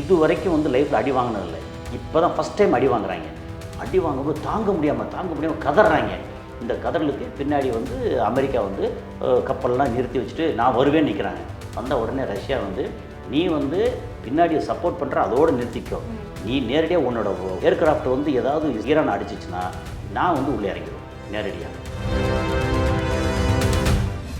இது வரைக்கும் வந்து லைஃப்பில் அடி வாங்கினதில்லை. இப்போ தான் ஃபஸ்ட் டைம் அடி வாங்குறாங்க. அடி வாங்கும்போது தாங்க முடியாமல் தாங்க முடியாமல் கதறாங்க. இந்த கதறலுக்கு பின்னாடி வந்து அமெரிக்கா வந்து கப்பல்லாம் நிறுத்தி வச்சுட்டு நான் வருவேன்னு நிற்கிறாங்க வந்த உடனே ரஷ்யா வந்து நீ வந்து பின்னாடி சப்போர்ட் பண்ணுற அதோடு நிறுத்திக்கோ. நீ நேரடியாக உன்னோட ஏர்கிராஃப்ட் வந்து ஏதாவது ஈரான் அடிச்சிச்சுன்னா நான் வந்து உள்ளே இறங்கிடுவேன். நேரடியாக.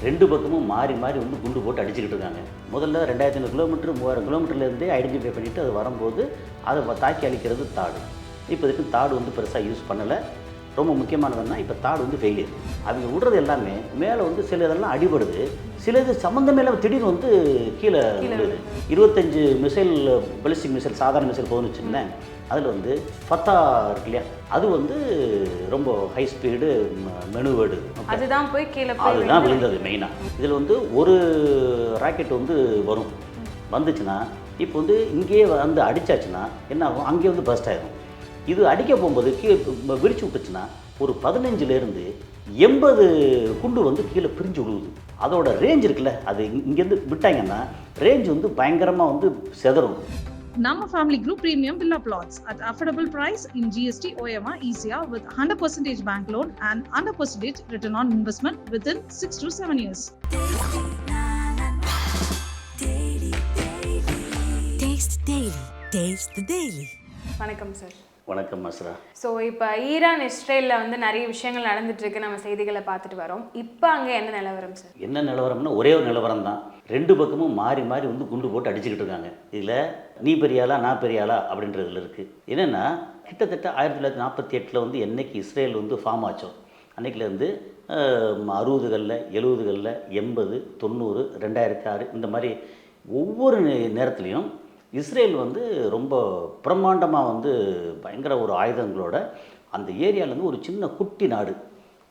ரெண்டு பக்கமும் மாறி மாறி வந்து குண்டு போட்டு அடிச்சுக்கிட்டு இருக்காங்க. முதல்ல ரெண்டாயிரத்தி ஐநூறு கிலோமீட்டர் மூவாயிரம் கிலோமீட்டர்லேருந்தே ஐடென்டிஃபை பண்ணிவிட்டு அது வரும்போது அதை தாக்கி அழிக்கிறது தாடு. இப்போதைக்கு தாடு வந்து பெருசாக யூஸ் பண்ணலை. ரொம்ப முக்கியமானதுன்னா இப்போ தாடு வந்து ஃபெயிலியர் அவங்க விடுறது எல்லாமே மேலே வந்து சில இதெல்லாம் அடிபடுது. சில இது சம்மந்தமே இல்லாமல் திடீர்னு வந்து கீழே விழுது. இருபத்தஞ்சு மிசைல் பெலிஸ்டிக் மிசைல் சாதாரண மிசைல் போகணும்னு வச்சுங்களேன் அதில் வந்து ஃபத்தா இருக்கு இல்லையா? அது வந்து ரொம்ப ஹை ஸ்பீடு மெனுவேர்டு அதுதான் போய் கீழே அதுதான் விழுந்தது மெயினாக இதில் வந்து ஒரு ராக்கெட் வந்து வரும். வந்துச்சுன்னா இப்போ வந்து இங்கேயே வந்து அடிச்சாச்சுன்னா என்ன ஆகும்? அங்கேயே வந்து பஸ்ட் ஆயிடும் இது அடிக்க போகும்போது கீழே விரிச்சு விட்டுச்சுன்னா ஒரு பதினஞ்சுலேருந்து எண்பது குண்டு வந்து கீழே பிரிஞ்சு விழுவுது அதோட ரேஞ்ச் இருக்குல்ல அது இங்க- இங்கேருந்து விட்டாங்கன்னா ரேஞ்ச் வந்து பயங்கரமாக வந்து செதறும் Nama Family Group Premium Villa Plots at affordable price in GST OMR ECR with 100% bank loan and 100% return on investment within 6 to 7 years. Taste the Daily. Taste the Daily. வணக்கம் சார் வணக்கம் மஸ்ரா so இப்போ Iran இஸ்ரேலில் வந்து நிறைய விஷயங்கள் நடந்துட்டு இருக்கு நம்ம செய்திகளை பார்த்துட்டு வரோம். இப்போ அங்கே என்ன நிலவரம் சார் என்ன நிலவரம்னா ஒரே ஒரு நிலவரம் தான் ரெண்டு பக்கமும் மாறி மாறி வந்து குண்டு போட்டு அடிச்சுக்கிட்டு இருக்காங்க. இதில் நீ பெரியாளா நான் பெரியாளா அப்படின்றதுல இருக்குது என்னென்னா கிட்டத்தட்ட ஆயிரத்தி தொள்ளாயிரத்தி நாற்பத்தி எட்டில் வந்து என்னைக்கு இஸ்ரேல் வந்து ஃபார்ம் ஆச்சோ? அன்னைக்குலேருந்து அறுபதுகளில் எழுபதுகளில் எண்பது தொண்ணூறு ரெண்டாயிரத்தி ஆறு இந்த மாதிரி ஒவ்வொரு நேரத்துலையும் இஸ்ரேல் வந்து ரொம்ப பிரம்மாண்டமாக வந்து பயங்கர ஒரு ஆயுதங்களோட அந்த ஏரியாவிலேருந்து ஒரு சின்ன குட்டி நாடு.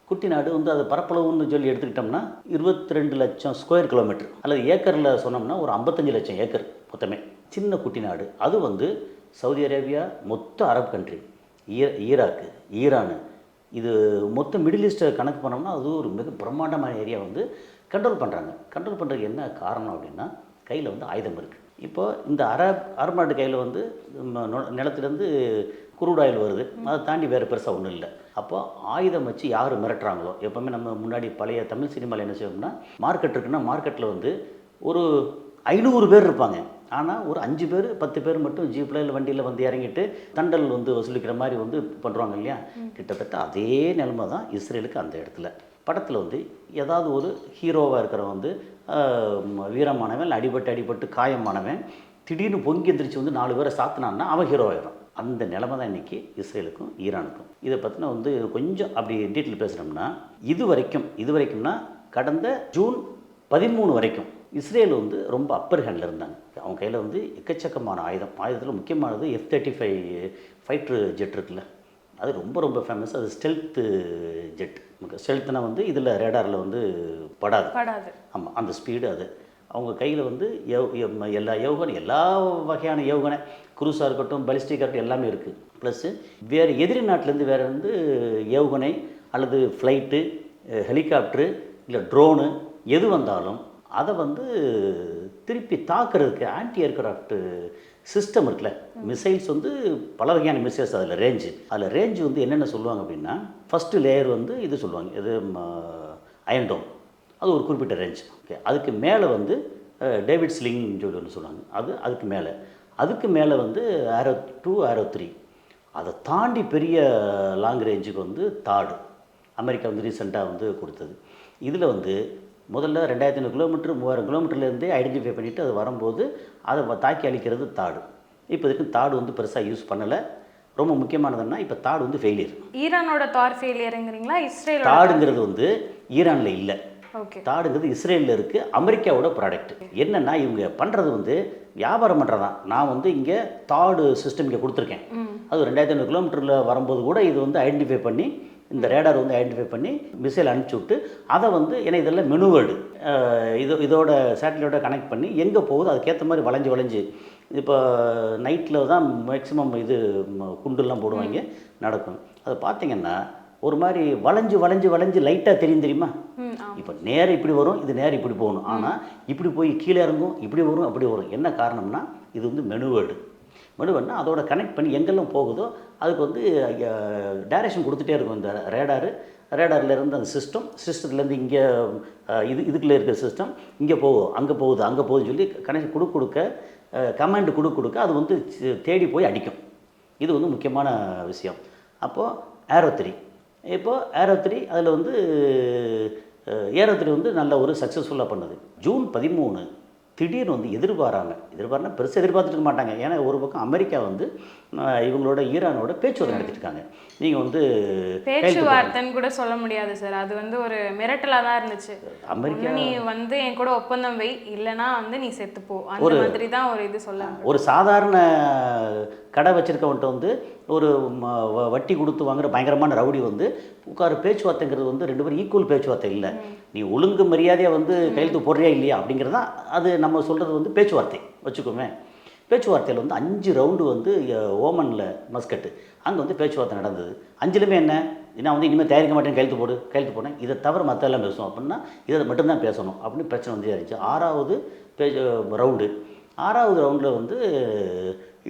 குட்டி நாடு வந்து அது பரப்பளவுன்னு சொல்லி எடுத்துக்கிட்டோம்னா இருபத்தி ரெண்டு லட்சம் ஸ்கொயர் கிலோமீட்டர். அல்லது ஏக்கரில் சொன்னோம்னா ஒரு ஐம்பத்தஞ்சு லட்சம் ஏக்கர் மொத்தமே. சின்ன குட்டி நாடு. அது வந்து சவுதி அரேபியா மொத்த அரப் கண்ட்ரி ஈராக்கு ஈரானு. இது மொத்த மிடில் ஈஸ்ட்டை கணக்கு பண்ணோம்னா அது ஒரு மிக பிரம்மாண்டமான ஏரியா வந்து கண்ட்ரோல் பண்ணுறாங்க கண்ட்ரோல் பண்ணுறதுக்கு என்ன காரணம் அப்படின்னா கையில் வந்து ஆயுதம் இருக்குது இப்போ இந்த அரபு நாட்டு கையில் வந்து நிலத்துலேருந்து குரூட் ஆயில் வருது அதை தாண்டி வேறு பெருசாக ஒன்றும் இல்லை. அப்போ ஆயுதம் வச்சு யார் மிரட்டுறாங்களோ எப்போவுமே நம்ம முன்னாடி பழைய தமிழ் சினிமாவில் என்ன செய்வோம்னா மார்க்கெட் இருக்குன்னா மார்க்கெட்டில் வந்து ஒரு ஐநூறு பேர் இருப்பாங்க. ஆனால் ஒரு அஞ்சு பேர் பத்து பேர் மட்டும் ஜீப்பில் இல்லை வண்டியில் வந்து இறங்கிட்டு தண்டல் வந்து வசூலிக்கிற மாதிரி வந்து பண்ணுறாங்க இல்லையா? கிட்டத்தட்ட அதே நிலைமை தான் இஸ்ரேலுக்கு அந்த இடத்துல. படத்தில் வந்து ஏதாவது ஒரு ஹீரோவாக இருக்கிறவன் வந்து வீரமானவன் இல்லை அடிபட்டு அடிபட்டு காயமானவன். திடீர்னு பொங்கி எந்திரிச்சு வந்து நாலு பேரை சாத்தினான்னா அவன் ஹீரோ ஆயிடும் அந்த நிலைமை தான் இன்றைக்கி இஸ்ரேலுக்கும் ஈரானுக்கும். இதை பற்றின வந்து கொஞ்சம் அப்படி டீட்டெயில் பேசுகிறோம்னா இது வரைக்கும் இது வரைக்கும்னா கடந்த ஜூன் பதிமூணு வரைக்கும் இஸ்ரேல் வந்து ரொம்ப அப்பர் ஹேண்டில் இருந்தாங்க. அவங்க கையில் வந்து எக்கச்சக்கமான ஆயுதம். ஆயுதத்தில் முக்கியமானது F thirty five fighter jet இருக்குல்ல. அது ரொம்ப ரொம்ப ஃபேமஸ் அது ஸ்டெல்த்து ஜெட் ஸ்டெல்த்னா வந்து இதில் ரேடாரில் வந்து படாது. படாது. ஆமாம் அந்த ஸ்பீடு அது. அவங்க கையில் வந்து எல்லா ஏவுகணை எல்லா வகையான ஏவுகணை குரூஸாக இருக்கட்டும் பலிஸ்டிக்காக இருக்கட்டும் எல்லாமே இருக்குது ப்ளஸ்ஸு வேறு எதிரி நாட்டிலேருந்து வேறு வந்து ஏவுகணை அல்லது ஃப்ளைட்டு ஹெலிகாப்டரு இல்லை ட்ரோனு எது வந்தாலும் அதை வந்து திருப்பி தாக்குறதுக்கு ஆன்டி ஏர்கிராஃப்ட் சிஸ்டம் இருக்குல்ல. மிசைல்ஸ் வந்து பல வகையான மிசைல்ஸ் அதில் ரேஞ்சு அதில் ரேஞ்சு வந்து என்னென்ன சொல்லுவாங்க அப்படின்னா ஃபஸ்ட்டு லேயர் வந்து இது சொல்லுவாங்க. இது அயன்டோம் அது ஒரு குறிப்பிட்ட ரேஞ்ச் ஓகே அதுக்கு மேலே வந்து டேவிட் ஸ்லிங்னு சொல்லி ஒன்று சொல்லுவாங்க. அது அதுக்கு மேலே. அதுக்கு மேலே வந்து ஆரோ டூ ஆரோ த்ரீ அதை தாண்டி பெரிய லாங் ரேஞ்சுக்கு வந்து தாடு அமெரிக்கா வந்து ரீசெண்டாக வந்து கொடுத்தது. இதில் வந்து முதல்ல ரெண்டாயிரத்தி ஐநூறு கிலோமீட்டர் மூவாயிரம் கிலோமீட்டர்லேருந்தே ஐடென்டிஃபை பண்ணிவிட்டு அது வரும்போது அதை தாக்கி அழிக்கிறது தாடு. இப்போ இதுக்கு தாடு வந்து பெருசாக யூஸ் பண்ணலை. ரொம்ப முக்கியமானதுன்னா இப்போ தாடு வந்து ஃபெயிலியர் ஈரானோட தார் ஃபெயிலியருங்கிறீங்களா இஸ்ரேலோட தாடுங்கிறது வந்து ஈரானில் இல்லை. ஓகே. தாடுங்கிறது இஸ்ரேலில் இருக்குது அமெரிக்காவோட ப்ராடக்ட் என்னென்னா இவங்க பண்ணுறது வந்து வியாபாரம் பண்ணுறதான் நான் வந்து இங்கே தாடு சிஸ்டம் இங்கே கொடுத்துருக்கேன். அது ரெண்டாயிரத்தி ஐநூறு கிலோமீட்டரில் வரும்போது கூட இது வந்து ஐடென்டிஃபை பண்ணி இந்த ரேடார் வந்து ஐடென்டிஃபை பண்ணி மிசைல் அனுப்பிச்சி விட்டு அதை வந்து ஏன்னா இதெல்லாம் மெனுவேர்டு இது இதோட சேட்டலைட்டோட கனெக்ட் பண்ணி எங்கே போகுது அதுக்கேற்ற மாதிரி வளைஞ்சு வளைஞ்சு. இப்போ நைட்டில் தான் மேக்ஸிமம் இது குண்டுலாம் போடுவாங்க நடக்கும். அது பார்த்தீங்கன்னா ஒரு மாதிரி வளைஞ்சு வளைஞ்சு வளைஞ்சு லைட்டாக தெரியும் தெரியுமா? இப்போ நேரம் இப்படி வரும் இது நேரம் இப்படி போகணும். ஆனால் இப்படி போய் கீழே இறங்கும் இப்படி வரும் அப்படி வரும். என்ன காரணம்னா இது வந்து மெனுவேர்டு. மெனுவேர்டுனா அதோட கனெக்ட் பண்ணி எங்கெல்லாம் போகுதோ அதுக்கு வந்து டைரக்ஷன் கொடுத்துட்டே இருக்கும் இந்த ரேடாரு ரேடார்லேருந்து அந்த சிஸ்டம் சிஸ்டத்துலேருந்து இங்கே இது இதுக்குள்ளே இருக்கிற சிஸ்டம் இங்கே போகும் அங்கே போகுது அங்கே போகுதுன்னு சொல்லி கனெக்ஷன் கொடுக்க கொடுக்க கமாண்டு கொடுக்க கொடுக்க அது வந்து தேடி போய் அடிக்கும். இது வந்து முக்கியமான விஷயம். அப்போது ஏரோ த்ரீ இப்போது ஏரோ த்ரீ அதில் வந்து ஏரோ த்ரீ வந்து நல்ல ஒரு சக்ஸஸ்ஃபுல்லாக பண்ணுது. ஜூன் பதிமூணு. திடீர்னு வந்து எதிர்பாராங்க எதிர்பார்னா பெருசாக எதிர்பார்த்துருக்க மாட்டாங்க. ஏன்னா ஒரு பக்கம் அமெரிக்கா வந்து இவங்களோட ஈரானோட பேச்சுவார்த்தை நடத்திட்டு இருக்காங்க நீங்கள் வந்து. பேச்சுவார்த்தைன்னு கூட சொல்ல முடியாது சார். அது வந்து ஒரு மிரட்டலா தான் இருந்துச்சு. அமெரிக்கா நீ வந்து என் கூட ஒப்பந்தம் வை. இல்லனா வந்து நீ செத்துப்போ அந்த மாதிரி தான் ஒரு இது சொல்ல ஒரு சாதாரண கடை வச்சிருக்கவன்ட்ட வந்து ஒரு வட்டி கொடுத்து வாங்குற பயங்கரமான ரவுடி வந்து உட்கார பேச்சுவார்த்தைங்கிறது வந்து ரெண்டு பேரும் ஈக்குவல் பேச்சுவார்த்தை இல்லை. நீ ஒழுங்கு மரியாதையாக வந்து கையெழுத்து போடுறியா இல்லையா அப்படிங்கிறது தான் அது நம்ம சொல்கிறது வந்து பேச்சுவார்த்தை வச்சுக்கோமே. பேச்சுவார்த்தையில் வந்து அஞ்சு ரவுண்டு வந்து ஓமனில் மஸ்கட்டு அங்கே வந்து பேச்சுவார்த்தை நடந்தது. அஞ்சுலுமே என்ன? நான் வந்து இனிமேல் தயாரிக்க மாட்டேன் கையெழுத்து போடு கையெழுத்து போனேன் இதை தவிர மற்ற எல்லாம் பேசுவோம். அப்படின்னா இதை மட்டும்தான் பேசணும் அப்படின்னு பிரச்சனை வந்து இருந்துச்சு ஆறாவது பேச்சு ரவுண்டு ஆறாவது ரவுண்டில் வந்து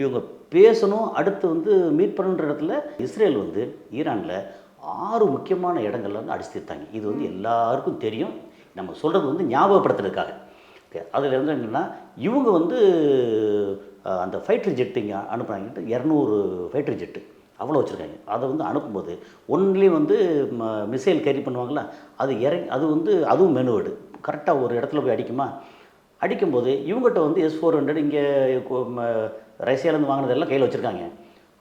இவங்க பேசணும் அடுத்து வந்து மீட் பண்ணுற இடத்துல இஸ்ரேல் வந்து ஈரானில் ஆறு முக்கியமான இடங்கள்ல வந்து அடிச்சு தீர்த்தாங்க இது வந்து எல்லாருக்கும் தெரியும். நம்ம சொல்கிறது வந்து ஞாபகப்படுத்துறதுக்காக. ஓகே அதில் வந்து என்னென்னா இவங்க வந்து அந்த ஃபைட்டர் ஜெட்டு இங்கே அனுப்புகிறாங்கன்ட்டு இரநூறு ஃபைட்டர் ஜெட்டு அவ்வளோ வச்சுருக்காங்க. அதை வந்து அனுப்பும்போது ஒன்லேயும் வந்து மிசைல் கேரி பண்ணுவாங்களா அது இறங்கி அது வந்து அதுவும் மெனுவேர்டு கரெக்டாக ஒரு இடத்துல போய் அடிக்குமா? அடிக்கும்போது இவங்ககிட்ட வந்து எஸ் ஃபோர் ஹண்ட்ரட் இங்கே ரஷ்யாவிலேருந்து வாங்கினதெல்லாம் கையில் வச்சுருக்காங்க.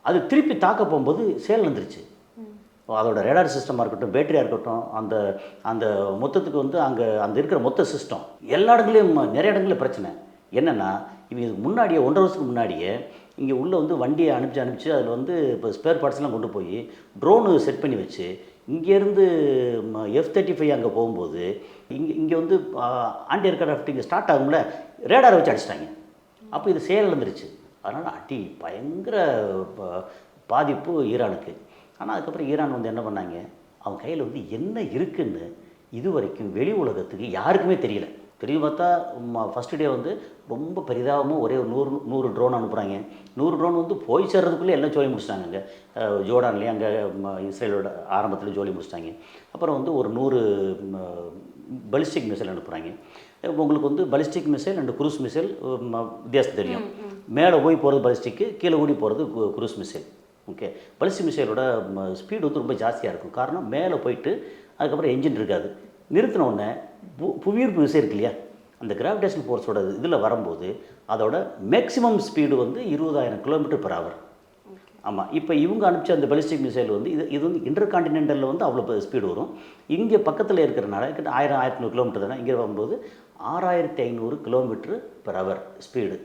அது திருப்பி தாக்க போகும்போது சேல் வந்துருச்சு. அதோட ரேடார் சிஸ்டமாக இருக்கட்டும் பேட்டரியாக இருக்கட்டும் அந்த அந்த மொத்தத்துக்கு வந்து அங்கே அந்த இருக்கிற மொத்த சிஸ்டம் எல்லா இடங்களையும் நிறைய இடங்களில் பிரச்சனை. என்னென்னா இவங்க இதுக்கு முன்னாடியே ஒன்றரை வருஷத்துக்கு முன்னாடியே இங்கே உள்ளே வந்து வண்டியை அனுப்பிச்சு அனுப்பிச்சு அதில் வந்து இப்போ ஸ்பேர் பார்ட்ஸ்லாம் கொண்டு போய் ட்ரோனு செட் பண்ணி வச்சு இங்கேருந்து எஃப் தேர்ட்டி ஃபைவ் அங்கே போகும்போது இங்கே இங்கே வந்து ஆண்டி ஏர்கிராஃப்ட் இங்கே ஸ்டார்ட் ஆகும்ல ரேடாரை வச்சு அடிச்சிட்டாங்க. அப்போ இது செயல் இழந்துருச்சு அதனால் அடி பயங்கர ப- பாதிப்பு ஈரானுக்கு. ஆனால் அதுக்கப்புறம் ஈரான் வந்து என்ன பண்ணாங்க? அவன் கையில் வந்து என்ன இருக்குன்னு இது வரைக்கும் வெளி உலகத்துக்கு யாருக்குமே தெரியல. தெரியும் பார்த்தா ஃபஸ்ட்டு டே வந்து ரொம்ப பெரிதாகவும் ஒரே ஒரு நூறு நூறு ட்ரோன் அனுப்புகிறாங்க நூறு ட்ரோன் வந்து போய் சேர்றதுக்குள்ளே எல்லாம் ஜோலி முடிச்சிட்டாங்க அங்கே. ஜோர்டான்லேயே அங்கே இஸ்ரேலோட ஆரம்பத்தில் ஜோலி முடிச்சிட்டாங்க. அப்புறம் வந்து ஒரு நூறு பலிஸ்டிக் மிசைல் அனுப்புகிறாங்க உங்களுக்கு வந்து ballistic missile and cruise missile வித்தியாசம் தெரியும். மேலே போய் போகிறது பலிஸ்டிக்கு கீழே ஓடி போகிறது குரூஸ் மிசைல் ஓகே பலிஸ்டிக் மிசைலோட ஸ்பீடு வந்து ரொம்ப ஜாஸ்தியாக இருக்கும். காரணம் மேலே போயிட்டு அதுக்கப்புறம் என்ஜின் இருக்காது. நிறுத்தின உடனே பு புவியீர்ப்பு விசை இருக்கு இல்லையா? அந்த கிராவிடேஷன் ஃபோர்ஸோட இதில் வரும்போது அதோட மேக்ஸிமம் ஸ்பீடு வந்து இருபதாயிரம் கிலோமீட்டர் per hour. ஆமாம் இப்போ இவங்க அனுப்பிச்ச அந்த பலிஸ்டிக் மிசைல் வந்து இது இது வந்து இன்டர் கான்டினென்டலில் வந்து அவ்வளோ ஸ்பீடு வரும். இங்கே பக்கத்தில் இருக்கிறனால கிட்ட ஆயிரம் ஆயிரத்தி நூறு கிலோமீட்டர் தானே இங்கே வரும்போது ஆறாயிரத்தி ஐநூறு கிலோமீட்டர் பெர் ஹவர் ஸ்பீடு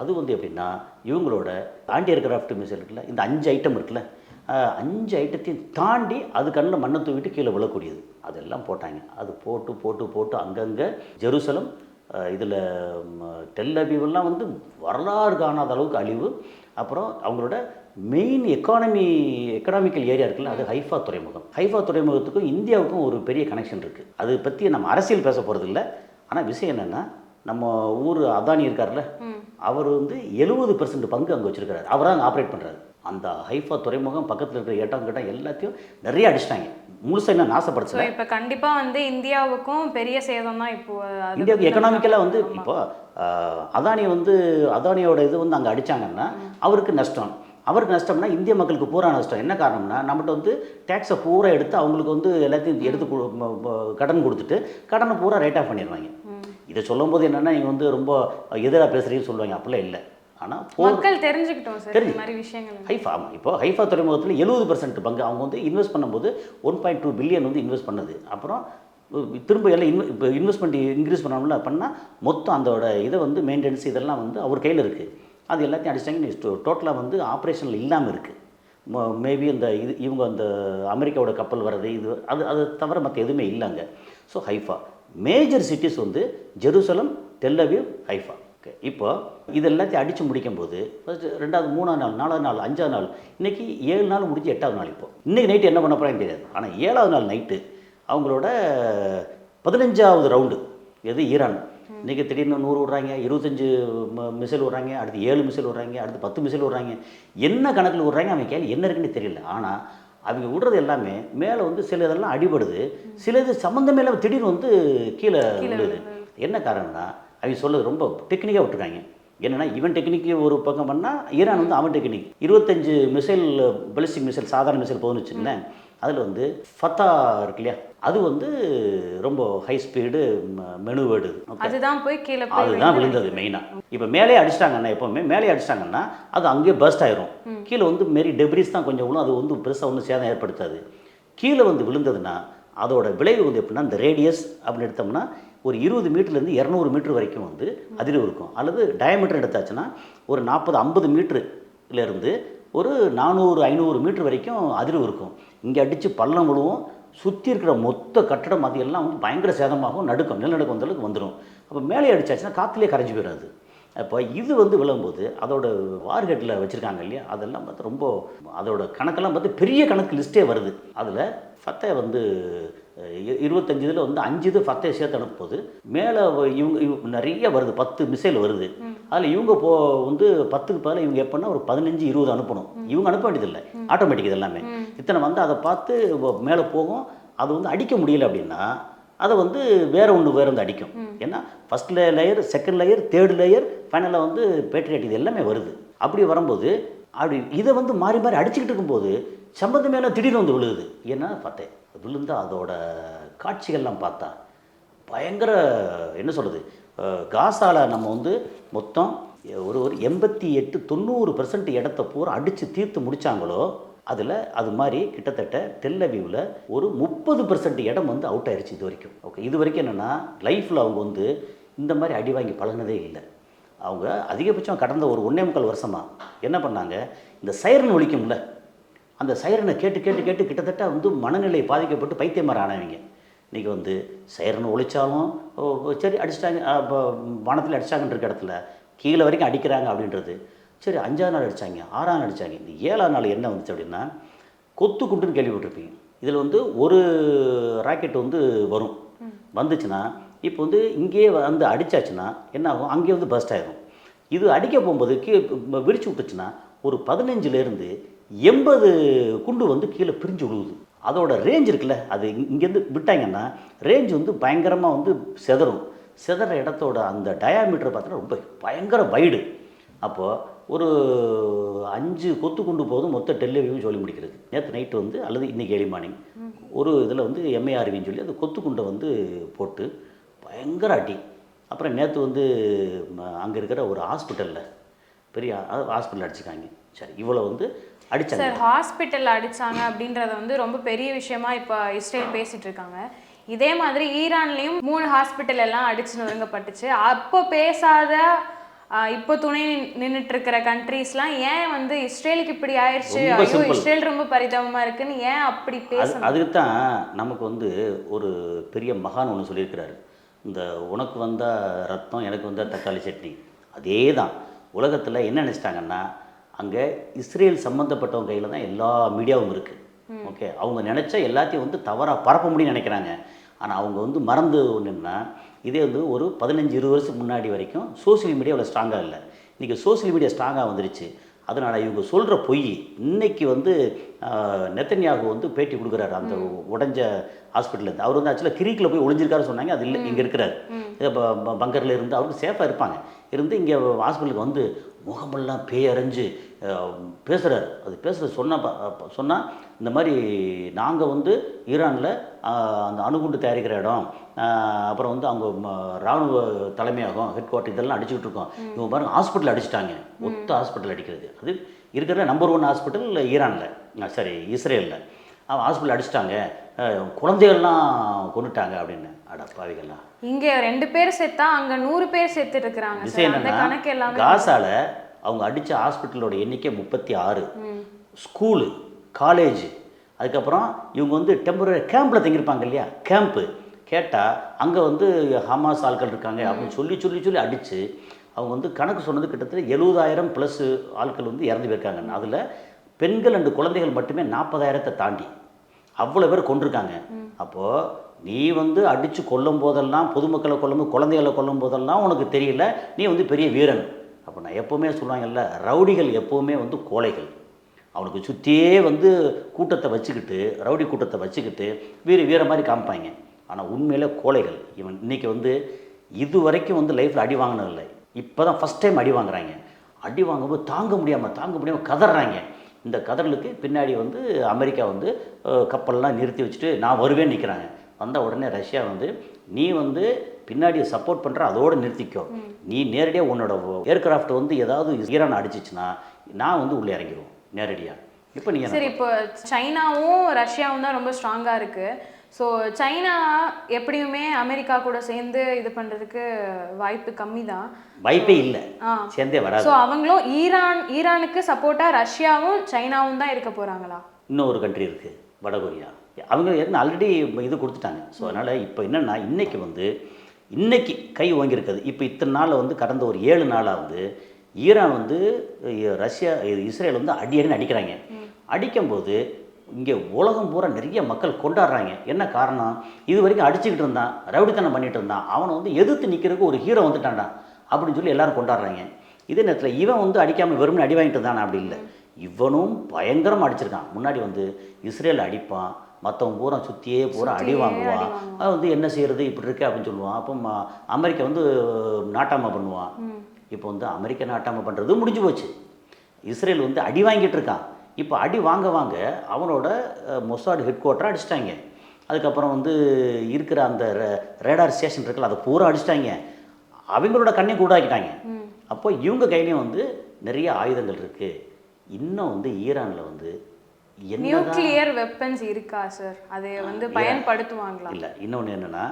அது வந்து எப்படின்னா இவங்களோட ஆன்டி ஏர்கிராஃப்ட் மிசைல் இருக்குல்ல இந்த அஞ்சு ஐட்டம் இருக்குல்ல அஞ்சு ஐட்டத்தையும் தாண்டி அது கண்ணில் மண்ணை தூவிட்டு கீழே விழக்கூடியது. அதெல்லாம் போட்டாங்க. அது போட்டு போட்டு போட்டு அங்கங்கே ஜெருசலம் இதில் டெல்லபிவெல்லாம் வந்து வரலாறு காணாத அளவுக்கு அழிவு. அப்புறம் அவங்களோட மெயின் எக்கானமி எக்கனாமிக்கல் ஏரியா இருக்குல்ல அது ஹைஃபா துறைமுகம். ஹைஃபா துறைமுகத்துக்கும் இந்தியாவுக்கும் ஒரு பெரிய கனெக்ஷன் இருக்குது அது பற்றி நம்ம அரசியல் பேச போகிறது இல்லை ஆனால் விஷயம் என்னென்னா நம்ம ஊர் அதானி இருக்கார்ல அவர் வந்து எழுபது பெர்சன்ட் பங்கு அங்கே வச்சிருக்காரு அவர் தான் ஆப்ரேட் பண்ணுறாரு அந்த ஹைஃபா துறைமுகம் பக்கத்தில் இருக்கிற இடம் கிட்டம் எல்லாத்தையும் நிறைய அடிச்சிட்டாங்க. முழுசாக என்ன ஸோ நாசப்படுத்தல இப்போ கண்டிப்பா வந்து இந்தியாவுக்கும் பெரிய சேதம் தான் இப்போ இந்தியாவுக்கு எக்கனாமிக்கலாக வந்து. இப்போ அதானி வந்து அதானியோட இது வந்து அங்கே அடிச்சாங்கன்னா அவருக்கு நஷ்டம். அவருக்கு நஷ்டம்னா இந்திய மக்களுக்கு பூரா நஷ்டம். என்ன காரணம்னா நம்மகிட்ட வந்து டேக்ஸை பூரா எடுத்து அவங்களுக்கு வந்து எல்லாத்தையும் எடுத்து கடன் கொடுத்துட்டு கடனை பூரா ரேட் ஆஃப் பண்ணிடுவாங்க. இதை சொல்லும்போது என்னென்னா நீங்கள் வந்து ரொம்ப எதிராக பேசுகிறீங்கன்னு சொல்லுவாங்க. அப்படிலாம் இல்லை. ஆனால் மக்கள் தெரிஞ்சுக்கிட்டோம் சார் இந்த தெரிஞ்சு. மாதிரி விஷயங்கள். ஹைஃபா ஆமாம் இப்போ ஹைஃபா துறைமுகத்தில் எழுபது பர்சன்ட் பங்கு. அவங்க வந்து இன்வெஸ்ட் பண்ணும்போது ஒன் பாயிண்ட் டூ பில்லியன் வந்து இன்வெஸ்ட் பண்ணது. அப்புறம் திரும்ப எல்லாம் இன்வெ இப்போ இன்வெஸ்ட்மெண்ட் இன்க்ரீஸ் பண்ணோம்ல பண்ணால் மொத்தம் அதோட இதை வந்து மெயின்டெனன்ஸ் இதெல்லாம் வந்து அவர் கையில் இருக்குது அது எல்லாத்தையும் அடிச்சிட்டாங்க டோட்டலாக வந்து ஆப்ரேஷனில் இல்லாமல் இருக்குது மேபி இந்த இது இவங்க அந்த அமெரிக்காவோட கப்பல் வர்றது இது அது அது தவிர மற்ற எதுவுமே இல்லைங்க. So Haifa. மேஜர் சிட்டிஸ் வந்து Jerusalem Tel Aviv Haifa okay இப்போ இது எல்லாத்தையும் அடித்து முடிக்கும்போது ஃபஸ்ட்டு ரெண்டாவது மூணாவது நாள் நாலாவது நாள் அஞ்சாவது நாள் இன்றைக்கி ஏழு நாள் முடிஞ்சு எட்டாவது நாள் இப்போ. இன்றைக்கி நைட்டு என்ன பண்ண போகிறாங்கன்னு தெரியாது. ஆனால் ஏழாவது நாள் நைட்டு அவங்களோட பதினஞ்சாவது ரவுண்டு எது? ஈரான். இன்றைக்கி திடீர்னு நூறு விட்றாங்க இருபத்தஞ்சு மிசைல் விட்றாங்க அடுத்து ஏழு மிசைல் விட்றாங்க அடுத்து பத்து மிசைல் விட்றாங்க. என்ன கணக்கில் விட்றாங்க அவங்க கேள்வி என்ன இருக்குன்னு தெரியல. ஆனால் அவங்க விடுறது எல்லாமே மேலே வந்து சில இதெல்லாம் அடிபடுது. சில இது சம்மந்தமே இல்லாமல் திடீர்னு வந்து கீழே விழுது. என்ன காரணம்னா அவங்க சொல்லுது ரொம்ப டெக்னிக்காக விட்டுருக்காங்க. என்னன்னா இவன் டெக்னிக் ஒரு பக்கம் பண்ணால் ஈரான் வந்து அவன் டெக்னிக் இருபத்தஞ்சு மிசைல் பெலிஸ்டிக் மிசைல் சாதாரண மிசைல் போகுதுன்னு வச்சுங்களேன் அதில் வந்து ஃபத்தா இருக்கு இல்லையா அது வந்து ரொம்ப ஹை ஸ்பீடு மெனுவேடு அதுதான் போய் கீழே அதுதான் விழுந்து விழுந்தது மெயினாக இப்போ மேலே அடிச்சிட்டாங்கன்னா எப்போவுமே மேலே அடிச்சிட்டாங்கன்னா அது அங்கேயே பர்ஸ்ட் ஆயிரும். கீழே வந்து மாரி டெப்ரிஸ் தான் கொஞ்சம் விழும் அது வந்து பெருசாக ஒன்றும் சேதம் ஏற்படுத்தாது. கீழே வந்து விழுந்ததுன்னா அதோட விளைவு வந்து எப்படின்னா இந்த ரேடியஸ் அப்படின்னு எடுத்தோம்னா ஒரு இருபது மீட்டர்லேருந்து இரநூறு மீட்டர் வரைக்கும் வந்து அதிர்வு இருக்கும். அல்லது டயமீட்டர் எடுத்தாச்சுன்னா ஒரு நாற்பது ஐம்பது மீட்டருலேருந்து ஒரு நானூறு ஐநூறு மீட்ரு வரைக்கும் அதிர்வு இருக்கும். இங்கே அடித்து பள்ளம் விழுவும். சுற்றி இருக்கிற மொத்த கட்டடம் அது எல்லாம் வந்து பயங்கர சேதமாகும் நடுக்கம் நிலநடுக்கம் வந்தளவுக்கு வந்துடும் அப்போ மேலே அடித்தாச்சுன்னா காற்றுலேயே கரைஞ்சி போயிடாது அப்போ இது வந்து விழும்போது அதோட வார்கெட்டில் வச்சுருக்காங்க இல்லையா? அதெல்லாம் பார்த்து ரொம்ப அதோட கணக்கெல்லாம் பார்த்து பெரிய கணக்கு லிஸ்ட்டே வருது. அதில் ஃபத்தை வந்து இருபத்தஞ்சு இதில் வந்து அஞ்சு இது ஃபத்தை சேர்த்து அனுப்பும்போது மேலே இவங்க இவங்க நிறைய வருது. பத்து மிசைல் வருது. அதில் இவங்க போ வந்து பத்துக்கு பதிலாக இவங்க எப்படின்னா ஒரு பதினஞ்சு இருபது அனுப்பணும். இவங்க அனுப்ப வேண்டியதில்லை. ஆட்டோமேட்டிக் இது எல்லாமே. இத்தனை வந்து அதை பார்த்து மேலே போகும். அது வந்து அடிக்க முடியல அப்படின்னா அதை வந்து வேற ஒன்று வேற வந்து அடிக்கும். ஏன்னா first layer second layer third layer ஃபைனலாக வந்து பேட்ரியட் இது எல்லாமே வருது. அப்படி வரும்போது அப்படி இதை வந்து மாறி மாறி அடிச்சுக்கிட்டு இருக்கும்போது சம்பந்தம் மேலே திடீர்னு வந்து விழுகுது. ஏன்னா பார்த்தேன் விழுந்தா அதோட காட்சிகள்லாம் பார்த்தா பயங்கர என்ன சொல்கிறது காசாவில் நம்ம வந்து மொத்தம் ஒரு ஒரு எண்பத்தி எட்டு தொண்ணூறு பர்சன்ட் இடத்த பூரா அடித்து தீர்த்து முடித்தாங்களோ அதில் அது மாதிரி கிட்டத்தட்ட டெல்லவியூவில் ஒரு முப்பது பர்சன்ட் இடம் வந்து அவுட் ஆயிடுச்சு இது வரைக்கும். ஓகே இது வரைக்கும் என்னென்னா லைஃப்பில் அவங்க வந்து இந்த மாதிரி அடி வாங்கி பழகினதே இல்லை. அவங்க அதிகபட்சம் கடந்த ஒரு ஒன்றே முக்கால் வருஷமாக என்ன பண்ணாங்க இந்த சைரன் ஒழிக்கும்ல அந்த சைரனை கேட்டு கேட்டு கேட்டு கிட்டத்தட்ட வந்து மனநிலை பாதிக்கப்பட்டு பைத்தியமார ஆனவங்க. இன்றைக்கி வந்து சைரன் ஒழிச்சாலும் சரி அடிச்சிட்டாங்க வானத்தில் அடிச்சிட்டாங்கன்ற இருக்க இடத்துல கீழே வரைக்கும் அடிக்கிறாங்க அப்படின்றது. சரி அஞ்சாவது நாள் அடித்தாங்க ஆறாவது நாள் அடித்தாங்க இந்த ஏழாவது நாள் என்ன வந்துச்சு அப்படின்னா கொத்து குண்டுன்னு கேள்விப்பட்டிருப்பீங்க. இதில் வந்து ஒரு ராக்கெட் வந்து வரும். வந்துச்சுன்னா இப்போ வந்து இங்கேயே வந்து அடிச்சாச்சுன்னா என்ன ஆகும் அங்கேயே வந்து பஸ்ட் ஆயிரும். இது அடிக்க போகும்போது கீ ம- வெடிச்சு விட்டுச்சுன்னா ஒரு பதினஞ்சுலேருந்து எண்பது குண்டு வந்து கீழே பிரிஞ்சு விழுவுது. அதோட ரேஞ்ச் இருக்குல்ல அது இங்கேருந்து விட்டாங்கன்னா ரேஞ்ச் வந்து பயங்கரமாக வந்து செதறும். செதற இடத்தோட அந்த டயாமீட்டர் பார்த்தோன்னா ரொம்ப பயங்கர வைடு அப்போது ஒரு அஞ்சு கொத்து கொண்டு போதும் மொத்த டெல்லிவியும் சொல்லி முடிக்கிறது. நேற்று நைட்டு வந்து அல்லது இன்றைக்கி ஏழி மார்னிங் ஒரு இதில் வந்து எம்ஏஆர்வின்னு சொல்லி அந்த கொத்து குண்டை வந்து போட்டு பயங்கர அடி. அப்புறம் நேற்று வந்து அங்கே இருக்கிற ஒரு ஹாஸ்பிட்டலில் பெரிய ஹாஸ்பிட்டல் அடிச்சுக்காங்க. சரி இவ்வளோ வந்து அடிச்சாங்க. சார் ஹாஸ்பிட்டல் அடிச்சாங்க அப்படின்றத வந்து ரொம்ப பெரிய விஷயமா இப்போ இஸ்ரேல் பேசிட்டு இருக்காங்க இதே மாதிரி ஈரான்லயும் மூணு ஹாஸ்பிட்டல் எல்லாம் அடிச்சு நொறுங்கப்பட்டுச்சு அப்போ பேசாத இப்போ துணை நின்றுட்டு இருக்கிற கண்ட்ரீஸ்லாம் ஏன் வந்து இஸ்ரேலுக்கு இப்படி ஆயிடுச்சு ஐயோ. இஸ்ரேல் ரொம்ப பரிதாபமா இருக்குன்னு ஏன் அப்படி பேசணும்? அதுக்கு தான் நமக்கு வந்து ஒரு பெரிய மகான் ஒன்று சொல்லியிருக்கிறாரு. இந்த உனக்கு வந்த ரத்தம் எனக்கு வந்த தக்காளி சட்னி. அதே தான் உலகத்தில் என்ன நினச்சிட்டாங்கன்னா அங்கே இஸ்ரேல் சம்மந்தப்பட்டவங்க கையில் தான் எல்லா மீடியாவும் இருக்குது ஓகே? அவங்க நினச்சா எல்லாத்தையும் வந்து தவறாக பரப்ப முடியும்னு நினைக்கிறாங்க. ஆனால் அவங்க வந்து மறந்து ஒன்றுன்னா இதே வந்து ஒரு பதினஞ்சு இருபது வருஷத்துக்கு முன்னாடி வரைக்கும் சோஷியல் மீடியா அவ்வளோ ஸ்ட்ராங்காக இல்லை. இன்றைக்கி சோஷியல் மீடியா ஸ்ட்ராங்காக வந்துருச்சு. அதனால் இவங்க சொல்கிற பொய் இன்னைக்கு வந்து நெத்தன்யாகு வந்து பேட்டி கொடுக்குறாரு. அந்த உடஞ்ச ஹாஸ்பிட்டல்லேருந்து அவர் வந்து ஆக்சுவலாக கிரீக்கில் போய் ஒளிஞ்சிருக்காரு சொன்னாங்க. அது இல்லை இங்கே இருக்கிறார். பங்கரில் இருந்து அவருக்கு சேஃபாக இருப்பாங்க. இருந்து இங்கே ஹாஸ்பிட்டலுக்கு வந்து முகமெல்லாம் பேயரைஞ்சு பேசுகிறார் அது பேசுகிறது சொன்ன சொன்னால் இந்த மாதிரி நாங்கள் வந்து ஈரானில் அந்த அணுகுண்டு தயாரிக்கிற இடம் அப்புறம் வந்து அவங்க ம- ராணுவ தலைமையகம் ஹெட் குவார்ட்டர் இதெல்லாம் அடிச்சுக்கிட்டு இருக்கோம். இவங்க பாருங்க ஹாஸ்பிட்டல் அடிச்சிட்டாங்க. மொத்த ஹாஸ்பிட்டல் அடிக்கிறது. அது இருக்கிற நம்பர் ஒன் ஹாஸ்பிட்டல் ஈரானில். சாரி இஸ்ரேலில். அவன் ஹாஸ்பிட்டல் அடிச்சிட்டாங்க. குழந்தைகள்லாம் கொண்டுட்டாங்க அப்படின்னு. அட பாவிகள்லாம் இங்க ரெண்டு பேர் செத்தா அங்க நூறு பேர் செத்து இருக்கிறாங்க அந்த கணக்கு எல்லாமே காசால அவங்க அடித்த ஹாஸ்பிட்டலோட எண்ணிக்கை முப்பத்தி ஆறு. ஸ்கூலு காலேஜ் அதுக்கப்புறம் இவங்க வந்து டெம்பரரி கேம்பில் தங்கியிருப்பாங்க இல்லையா? கேம்ப்பு. கேட்டால் அங்கே வந்து ஹமாஸ் ஆட்கள் இருக்காங்க அப்படின்னு சொல்லி சொல்லி சொல்லி அடித்து அவங்க வந்து கணக்கு சொன்னது கிட்டத்தட்ட எழுபதாயிரம் ப்ளஸ் ஆட்கள் வந்து இறந்து போயிருக்காங்க. அதில் பெண்கள் அண்டு குழந்தைகள் மட்டுமே நாற்பதாயிரத்தை தாண்டி அவ்வளோ பேர் கொண்டிருக்காங்க அப்போது நீ வந்து அடித்து கொல்லும் போதெல்லாம் பொதுமக்களை கொல்லும் குழந்தைகளை கொல்லும் போதெல்லாம் உனக்கு தெரியல நீ வந்து பெரிய வீரன். அப்போ நான் எப்போவுமே சொல்லுவாங்கல்ல ரவுடிகள் எப்போவுமே வந்து கோழைகள். அவனுக்கு சுற்றியே வந்து கூட்டத்தை வச்சுக்கிட்டு ரவுடி கூட்டத்தை வச்சுக்கிட்டு வீர வீர மாதிரி காமிப்பாங்க. ஆனால் உண்மையில் கோழைகள். இவன் இன்றைக்கி வந்து இது வரைக்கும் வந்து லைஃப்பில் அடி வாங்கினதில்லை இப்போ தான் ஃபஸ்ட் டைம் அடி வாங்குறாங்க. அடி வாங்கும்போது தாங்க முடியாமல் தாங்க முடியாமல் கதறாங்க. இந்த கதறலுக்கு பின்னாடி வந்து அமெரிக்கா வந்து கப்பல்லாம் நிறுத்தி வச்சுட்டு நான் வருவேன்னு நிற்கிறாங்க வந்த உடனே ரஷ்யா வந்து நீ வந்து பின்னாடி சப்போர்ட் பண்ணுற அதோடு நிறுத்திக்கோ. நீ நேரடியாக உன்னோட ஏர்கிராஃப்ட் வந்து ஏதாவது ஈரான் அடிச்சிச்சுன்னா நான் வந்து உள்ளே இறங்கிடுவோம் நேரடியாக இப்போ நீ என்ன சரி இப்போ சைனாவும் ரஷ்யாவும் தான் ரொம்ப ஸ்ட்ராங்கா இருக்கு. ஸோ சைனா எப்படியுமே அமெரிக்கா கூட சேர்ந்து இது பண்றதுக்கு வாய்ப்பு கம்மி தான். வாய்ப்பே இல்லை. சேர்ந்தே வராது. ஸோ அவங்களும் ஈரான் ஈரானுக்கு சப்போர்ட்டா ரஷ்யாவும் சைனாவும் தான் இருக்க போறாங்களா? இன்னொரு கண்ட்ரி இருக்குது வடகொரியா அவங்க என்ன ஆல்ரெடி இது கொடுத்துட்டாங்க. ஸோ அதனால் இப்போ என்னென்னா இன்னைக்கு வந்து இன்னைக்கு கை வாங்கியிருக்குது இப்போ இத்தனை நாளில் வந்து கடந்த ஒரு ஏழு நாளாக வந்து ஈரான் வந்து ரஷ்யா இது இஸ்ரேல் வந்து அடி அடின்னு அடிக்கிறாங்க. அடிக்கும்போது இங்கே உலகம் பூரா நிறைய மக்கள் கொண்டாடுறாங்க. என்ன காரணம்? இது வரைக்கும் அடிச்சுக்கிட்டு இருந்தான் ரவுடித்தனம் பண்ணிட்டு இருந்தான். அவனை வந்து எதிர்த்து நிற்கிறதுக்கு ஒரு ஹீரோ வந்துட்டான்டா அப்படின்னு சொல்லி எல்லாரும் கொண்டாடுறாங்க. இதே நேரத்தில் இவன் வந்து அடிக்காமல் வெறுமனே அடி வாங்கிட்டு இருந்தான்? அப்படி இல்லை. இவனும் பயங்கரமாக அடிச்சிருக்கான். முன்னாடி வந்து இஸ்ரேல் அடிப்பான் மற்றவன் பூரா சுற்றியே பூரா அடி வாங்குவான். அது வந்து என்ன செய்யறது இப்படி இருக்கு அப்படின்னு சொல்லுவான் அப்போ அமெரிக்கா வந்து நாட்டாமை பண்ணுவான் இப்போ வந்து அமெரிக்கா நாட்டாமை பண்ணுறது முடிஞ்சு போச்சு. இஸ்ரேல் வந்து அடி வாங்கிட்டு இருக்கான் இப்போ அடி வாங்க வாங்க அவனோட மொசாட் ஹெட் குவார்ட்டரை அடிச்சிட்டாங்க. அதுக்கப்புறம் வந்து இருக்கிற அந்த ரேடார் ஸ்டேஷன் இருக்குல்ல அதை பூரா அடிச்சிட்டாங்க. அவங்களோட கண்ணையும் கூடாக்கிட்டாங்க. அப்போ இவங்க கையிலையும் வந்து நிறைய ஆயுதங்கள் இருக்குது இன்னும் வந்து ஈரானில் வந்து நியூக்ளியர் வெப்பன்ஸ் இருக்கா சார் அதை வந்து பயன்படுத்துவாங்களா? இல்லை. இன்னொன்று என்னென்னா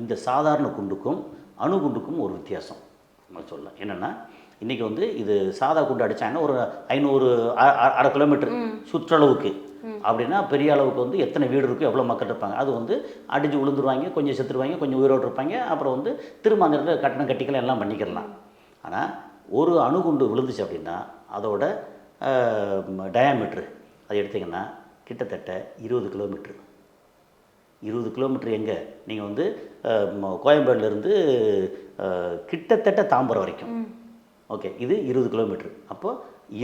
இந்த சாதாரண குண்டுக்கும் அணு குண்டுக்கும் ஒரு வித்தியாசம். நம்ம சொல்லலாம். என்னென்னா இன்றைக்கி வந்து இது சாதா குண்டு அடித்தாங்கன்னா ஒரு ஐநூறு அரை கிலோமீட்டர் சுற்றளவுக்கு. அப்படின்னா பெரிய அளவுக்கு வந்து எத்தனை வீடு இருக்கோ எவ்வளோ மக்கள் இருப்பாங்க. அது வந்து அடிச்சு விழுந்துருவாங்க கொஞ்சம் செத்துருவாங்க கொஞ்சம் உயிரோடு இருப்பாங்க. அப்புறம் வந்து திரும்ப அந்த இடத்துல கட்டணம் கட்டிக்கலாம் எல்லாம் பண்ணிக்கலாம். ஆனால் ஒரு அணுகுண்டு விழுந்துச்சு அப்படின்னா அதோட டயாமீட்ரு அது எடுத்திங்கன்னா கிட்டத்தட்ட இருபது கிலோமீட்ரு இருபது கிலோமீட்டர் எங்கே? நீங்கள் வந்து கோயம்பேடுலேருந்து கிட்டத்தட்ட தாம்பரம் வரைக்கும். ஓகே இது இருபது கிலோமீட்டர். அப்போ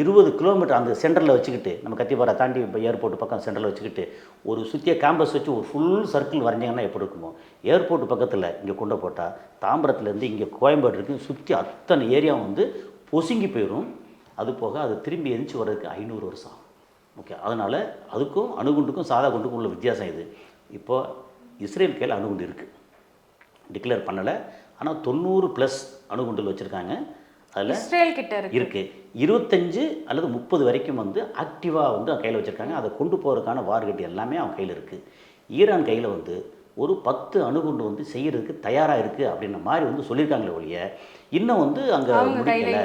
இருபது கிலோமீட்டர் அந்த சென்டரில் வச்சுக்கிட்டு நம்ம கத்திப்பாறை தாண்டி இப்போ ஏர்போர்ட் பக்கம் சென்டரில் வச்சுக்கிட்டு ஒரு சுற்றிய கேம்பஸ் வச்சு ஒரு ஃபுல் சர்க்கிள் வரைஞ்சாங்கன்னா எப்படி இருக்குமோ? ஏர்போர்ட் பக்கத்தில் இங்கே கொண்டு போட்டால் தாம்பரத்துலேருந்து இங்கே கோயம்பேடு இருக்கு சுற்றி அத்தனை ஏரியா வந்து பொசுங்கி போயிடும் அது போக அது திரும்பி எந்திச்சு வர்றதுக்கு ஐநூறு வருஷம் ஓகே அதனால் அதுக்கும் அணுகுண்டுக்கும் சாதா குண்டுக்கும் உள்ள வித்தியாசம் இது இப்போ இஸ்ரேல் கையில் அணுகுண்டு இருக்குது டிக்ளேர் பண்ணலை. ஆனால் தொண்ணூறு ப்ளஸ் அணுகுண்டுகள் வச்சுருக்காங்க. அதில் இஸ்ரேல் கிட்ட இருக்கு. இருக்குது இருபத்தஞ்சு அல்லது முப்பது வரைக்கும் வந்து ஆக்டிவாக வந்து அவன் கையில் வச்சுருக்காங்க. அதை கொண்டு போகிறதுக்கான வார்கட்டி எல்லாமே அவன் கையில் இருக்குது ஈரான் கையில் வந்து ஒரு பத்து அணுகுண்டு வந்து செய்யறதுக்கு தயாராக இருக்குது அப்படின்ற மாதிரி வந்து சொல்லியிருக்காங்களே ஒழிய இன்னும் வந்து அங்கே முடிக்கல.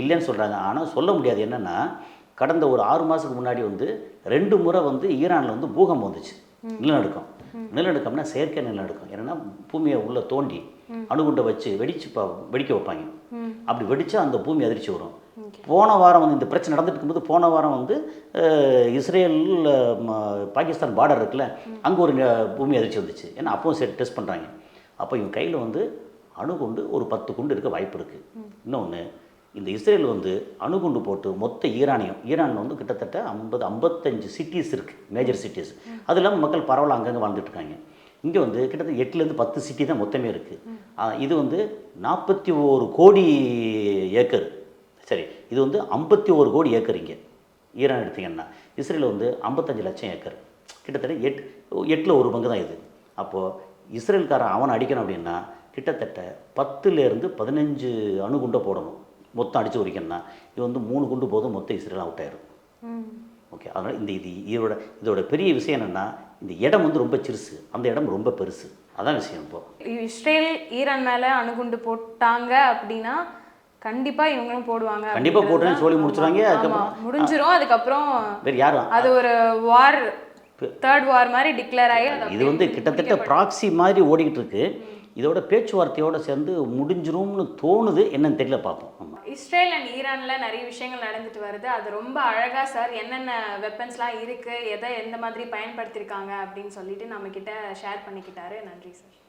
இல்லைன்னு சொல்கிறாங்க ஆனால் சொல்ல முடியாது என்னென்னா கடந்த ஒரு ஆறு மாதத்துக்கு முன்னாடி வந்து ரெண்டு முறை வந்து ஈரானில் வந்து பூகம்பம் வந்துச்சு. நிலநடுக்கம். நிலநடுக்கம்னா செயற்கை நிலநடுக்கம். என்னென்னா பூமியை உள்ளே தோண்டி அணுகுண்டை வச்சு வெடிச்சு வெடிக்க வைப்பாங்க. அப்படி வெடிச்சா அந்த பூமி அதிர்ச்சி வரும். போன வாரம் வந்து இந்த பிரச்சனை நடந்துட்டு இருக்கும்போது போன வாரம் வந்து அஹ், இஸ்ரேல் ம, பாகிஸ்தான் பார்டர் இருக்குல்ல அங்கே ஒரு பூமி அதிர்ச்சி வந்துச்சு. ஏன்னா அப்பவும் சரி டெஸ்ட் பண்ணுறாங்க அப்போ இவங்க கையில் வந்து அணுகுண்டு ஒரு பத்து குண்டு இருக்க வாய்ப்பு இருக்குது இன்னொன்று இந்த இஸ்ரேல் வந்து அணுகுண்டு போட்டு மொத்த ஈரானியம் ஈரான் வந்து கிட்டத்தட்ட ஐம்பது ஐம்பத்தஞ்சு சிட்டிஸ் இருக்குது மேஜர் சிட்டிஸ் அது இல்லாமல் மக்கள் பரவலாக அங்கங்கே வாழ்ந்துட்டு இருக்காங்க. இங்கே வந்து கிட்டத்தட்ட எட்டுலேருந்து பத்து சிட்டி தான் மொத்தமே இருக்குது இது வந்து நாற்பத்தி ஓரு கோடி ஏக்கர். சரி இது வந்து ஐம்பத்தி ஒரு கோடி ஏக்கர் இங்கே. ஈரான் எடுத்திங்கன்னா இஸ்ரேல் வந்து ஐம்பத்தஞ்சு லட்சம் ஏக்கர். கிட்டத்தட்ட எட் எட்டில் ஒரு பங்கு தான் இது. அப்போது இஸ்ரேல்காரன் அவனை அடிக்கணும் அப்படின்னா கிட்டத்தட்ட பத்துலேருந்து பதினஞ்சு அணுகுண்டை போடணும். மொத்தம் அடித்து உரிக்கணும்னா இது வந்து மூணு குண்டு போதும் மொத்தம் இஸ்ரேல் அவுட் ஆயிரும். ஓகே அதனால் இந்த இது இதோட இதோட பெரிய விஷயம் என்னென்னா இந்த இடம் வந்து ரொம்ப சிறுசு அந்த இடம் ரொம்ப பெருசு அதான் விஷயம் இப்போ இஸ்ரேல் ஈரான் மேல அணுகுண்டு போட்டாங்க அப்படின்னா கண்டிப்பா இவங்களும் போடுவாங்க கண்டிப்பா போட்டுன்னு. சொல்லி முடிச்சிருவாங்க. அதுக்கப்புறம். முடிஞ்சிரும் அதுக்கப்புறம் வேறு யாரும் அது ஒரு வார் தேர்ட் வார் மாதிரி டிக்ளேர் ஆகி இது வந்து கிட்டத்தட்ட. ப்ராக்ஸி மாதிரி ஓடிக்கிட்டு இருக்கு இதோட பேச்சுவார்த்தையோட சேர்ந்து முடிஞ்சிரும்னு தோணுது என்னன்னு தெரியல பார்ப்போம். ஆமாம் இஸ்ரேல் அண்ட் ஈரானில் நிறைய விஷயங்கள் நடந்துட்டு வருது. அது ரொம்ப அழகாக சார் என்னென்ன வெப்பன்ஸ்லாம் இருக்குது எதை எந்த மாதிரி பயன்படுத்தியிருக்காங்க அப்படின்னு சொல்லிட்டு நம்மக்கிட்ட ஷேர் பண்ணிக்கிட்டாரு. நன்றி சார்.